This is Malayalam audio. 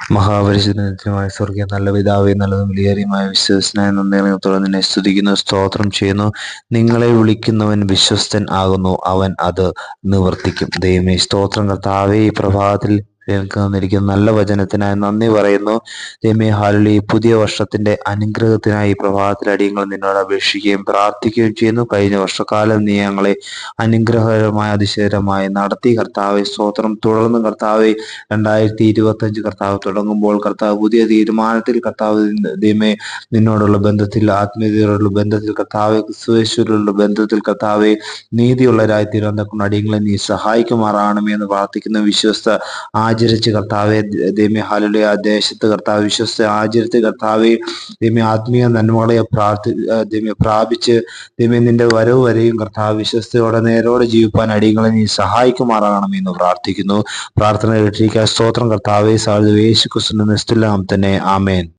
മഹാപരിശുദ്ധമായ സ്വർഗീയ നല്ല പിതാവേ നല്ലതും വിലയേറിയമായ വിശ്വസനായ നന്ദിയോളം നിന്നെ സ്തുതിക്കുന്നു സ്തോത്രം ചെയ്യുന്നു. നിങ്ങളെ വിളിക്കുന്നവൻ വിശ്വസ്തൻ ആകുന്നു അവൻ അത് നിവർത്തിക്കും. ദൈവമേ സ്തോത്രം കർത്താവേ ഈ പ്രഭാതത്തിൽ എനിക്ക് നല്ല വചനത്തിനായി നന്ദി പറയുന്നു. ദൈവമേ ഹാലി പുതിയ വർഷത്തിന്റെ അനുഗ്രഹത്തിനായി പ്രഭാതത്തിൽ അടിയങ്ങൾ നിന്നോട് അപേക്ഷിക്കുകയും പ്രാർത്ഥിക്കുകയും ചെയ്യുന്നു. കഴിഞ്ഞ വർഷക്കാലം നീ ഞങ്ങളെ അനുഗ്രഹകരമായ അതിശയകരമായി നടത്തി. കർത്താവെ സ്തോത്രം. തുടർന്ന് കർത്താവെ രണ്ടായിരത്തി ഇരുപത്തി അഞ്ച് കർത്താവ് തുടങ്ങുമ്പോൾ കർത്താവ് പുതിയ തീരുമാനത്തിൽ കർത്താവ് ദൈവമേ നിന്നോടുള്ള ബന്ധത്തിൽ ആത്മീയതയോടുള്ള ബന്ധത്തിൽ കർത്താവ് ക്രിസ്തുവേശ്വരുള്ള ബന്ധത്തിൽ കർത്താവെ നീതിയുള്ളവരായി തിരുവനന്തപുരം അടിയങ്ങളെ നീ സഹായിക്കുമാറാണമേ എന്ന് പ്രാർത്ഥിക്കുന്ന. വിശ്വസ്ത ആചരിച്ച് കർത്താവെ ദൈവമേ ഹാലുടെ ആ ദേശത്ത് കർത്താവ് വിശ്വസ്ത ആചരിച്ച് കർത്താവെ ദൈവമേ ആത്മീയ നന്മകളെ പ്രാർത്ഥി ദൈവമേ പ്രാപിച്ച് ദൈവമേ നിന്റെ വരവ് വരെയും കർത്താവ് വിശ്വസ്തയോടെ നേരോടെ ജീവിപ്പാൻ അടിയങ്ങളെ നീ സഹായിക്കുമാറാകണമെന്ന് പ്രാർത്ഥിക്കുന്നു. പ്രാർത്ഥന കേട്ടിരിക്കാൻ സ്തോത്രം കർത്താവെ സാധു യേശു ക്രിസ്തു തന്നെ ആമേൻ.